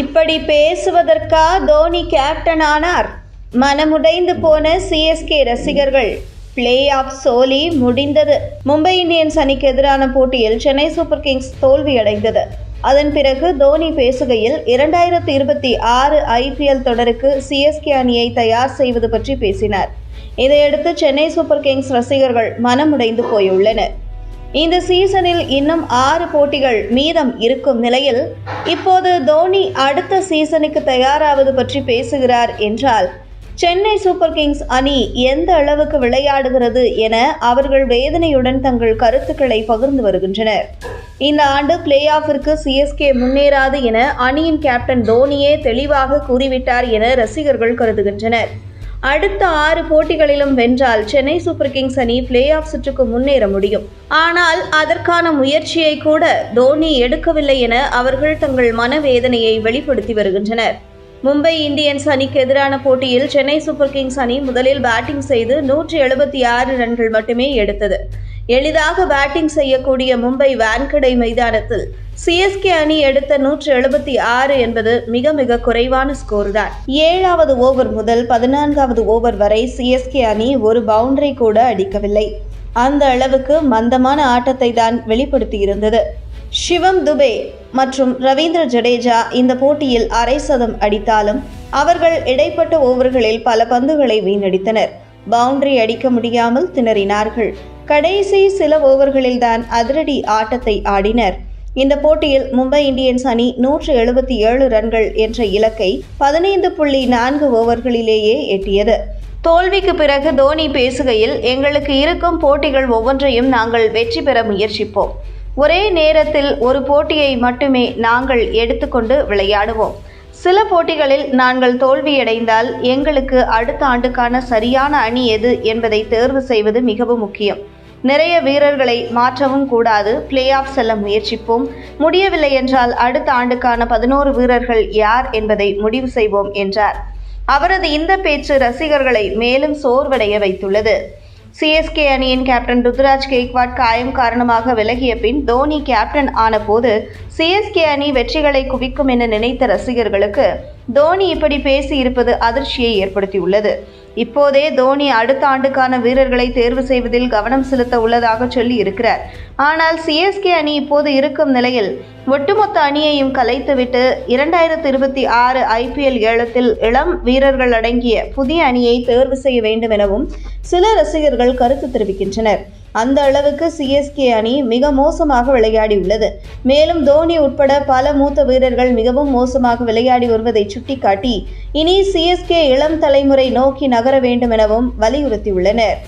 இப்படி பேசுவதற்கா தோனி கேப்டன் ஆனார். மனமுடைந்து போன சிஎஸ்கே ரசிகர்கள். பிளே ஆஃப் சோலி முடிந்தது. மும்பை இந்தியன்ஸ் அணிக்கு எதிரான போட்டியில் சென்னை சூப்பர் கிங்ஸ் தோல்வியடைந்தது அதன் பிறகு தோனி பேசுகையில் இரண்டாயிரத்தி இருபத்தி ஆறு ஐபிஎல் தொடருக்கு சிஎஸ்கே அணியை தயார் செய்வது பற்றி பேசினார். இதையடுத்து சென்னை சூப்பர் கிங்ஸ் ரசிகர்கள் மனமுடைந்து போயுள்ளனர். இந்த சீசனில் இன்னும் ஆறு போட்டிகள் மீதம் இருக்கும் நிலையில் இப்போது தோனி அடுத்த சீசனுக்கு தயாராவது பற்றி பேசுகிறார் என்றால் சென்னை சூப்பர் கிங்ஸ் அணி எந்த அளவுக்கு விளையாடுகிறது என அவர்கள் வேதனையுடன் தங்கள் கருத்துக்களை பகிர்ந்து வருகின்றனர். இந்த ஆண்டு பிளே ஆஃபிற்கு சிஎஸ்கே முன்னேறாது என அணியின் கேப்டன் தோனியே தெளிவாக கூறிவிட்டார் என ரசிகர்கள் கருதுகின்றனர். அடுத்த ஆறு போட்டிகளிலும் வென்றால் சென்னை சூப்பர் கிங்ஸ் அணி பிளே ஆஃப் சுற்றுக்கு முன்னேற முடியும். ஆனால் அதற்கான முயற்சியை கூட தோனி எடுக்கவில்லை என அவர்கள் தங்கள் மனவேதனையை வெளிப்படுத்தி வருகின்றனர். மும்பை இந்தியன்ஸ் அணிக்கு எதிரான போட்டியில் சென்னை சூப்பர் கிங்ஸ் அணி முதலில் பேட்டிங் செய்து நூற்றி எழுபத்தி ஆறு ரன்கள் மட்டுமே எடுத்தது. எளிதாக பேட்டிங் செய்யக்கூடிய மும்பை வான்கடை மைதானத்தில் சிஎஸ்கே அணி எடுத்த நூற்று எழுபத்தி ஆறு என்பது மிக மிக குறைவான ஸ்கோர் தான். ஏழாவது ஓவர் முதல் பதினான்காவது ஓவர் வரை சிஎஸ்கே அணி ஒரு பவுண்டரி கூட அடிக்கவில்லை. அந்த அளவுக்கு மந்தமான ஆட்டத்தை தான் வெளிப்படுத்தியிருந்தது. சிவம் துபே மற்றும் ரவீந்திர ஜடேஜா இந்த போட்டியில் அரை சதம் அடித்தாலும் அவர்கள் இடைப்பட்ட ஓவர்களில் பல பந்துகளை வீணடித்தனர். பவுண்டரி அடிக்க முடியாமல் திணறினார்கள். கடைசி சில ஓவர்களில்தான் அதிரடி ஆட்டத்தை ஆடினர். இந்த போட்டியில் மும்பை இந்தியன்ஸ் அணி நூற்று எழுபத்தி ஏழு ரன்கள் என்ற இலக்கை பதினைந்து புள்ளி நான்கு ஓவர்களிலேயே எட்டியது. தோல்விக்கு பிறகு தோனி பேசுகையில் எங்களுக்கு இருக்கும் போட்டிகள் ஒவ்வொன்றையும் நாங்கள் வெற்றி பெற முயற்சிப்போம். ஒரே நேரத்தில் ஒரு போட்டியை மட்டுமே நாங்கள் எடுத்துக்கொண்டு விளையாடுவோம். சில போட்டிகளில் நாங்கள் தோல்வியடைந்தால் எங்களுக்கு அடுத்த ஆண்டுக்கான சரியான அணி எது என்பதை தேர்வு செய்வது மிகவும் முக்கியம். நிறைய வீரர்களை மாற்றவும் கூடாது. பிளே ஆஃப் செல்ல முயற்சிப்போம். முடியவில்லை என்றால் அடுத்த ஆண்டுக்கான பதினோரு வீரர்கள் யார் என்பதை முடிவு செய்வோம் என்றார். அவரது இந்த பேச்சு ரசிகர்களை மேலும் சோர்வடைய வைத்துள்ளது. சிஎஸ்கே அணியின் கேப்டன் ருத்ராஜ் கெய்க்வாட் காயம் காரணமாக விலகிய பின் தோனி கேப்டன் ஆனபோது சிஎஸ்கே அணி வெற்றிகளை குவிக்கும் என நினைத்த ரசிகர்களுக்கு தோனி இப்படி பேசி இருப்பது அதிர்ச்சியை ஏற்படுத்தியுள்ளது. இப்போதே தோனி அடுத்த ஆண்டுக்கான வீரர்களை தேர்வு செய்வதில் கவனம் செலுத்த உள்ளதாக சொல்லி இருக்கிறார் ஆனால் சிஎஸ்கே அணி இப்போது இருக்கும் நிலையில் ஒட்டுமொத்த அணியையும் கலைத்துவிட்டு இரண்டாயிரத்தி இருபத்தி ஆறு ஐபிஎல் ஏலத்தில் இளம் வீரர்கள் அடங்கிய புதிய அணியை தேர்வு செய்ய வேண்டும் எனவும் சில ரசிகர்கள் கருத்து தெரிவிக்கின்றனர். அந்த அளவுக்கு சிஎஸ்கே அணி மிக மோசமாக விளையாடியுள்ளது. மேலும் தோனி உட்பட பல மூத்த வீரர்கள் மிகவும் மோசமாக விளையாடி வருவதை சுட்டிக்காட்டி இனி சிஎஸ்கே இளம் தலைமுறை நோக்கி நகர வேண்டும் எனவும் வலியுறுத்தியுள்ளனர்.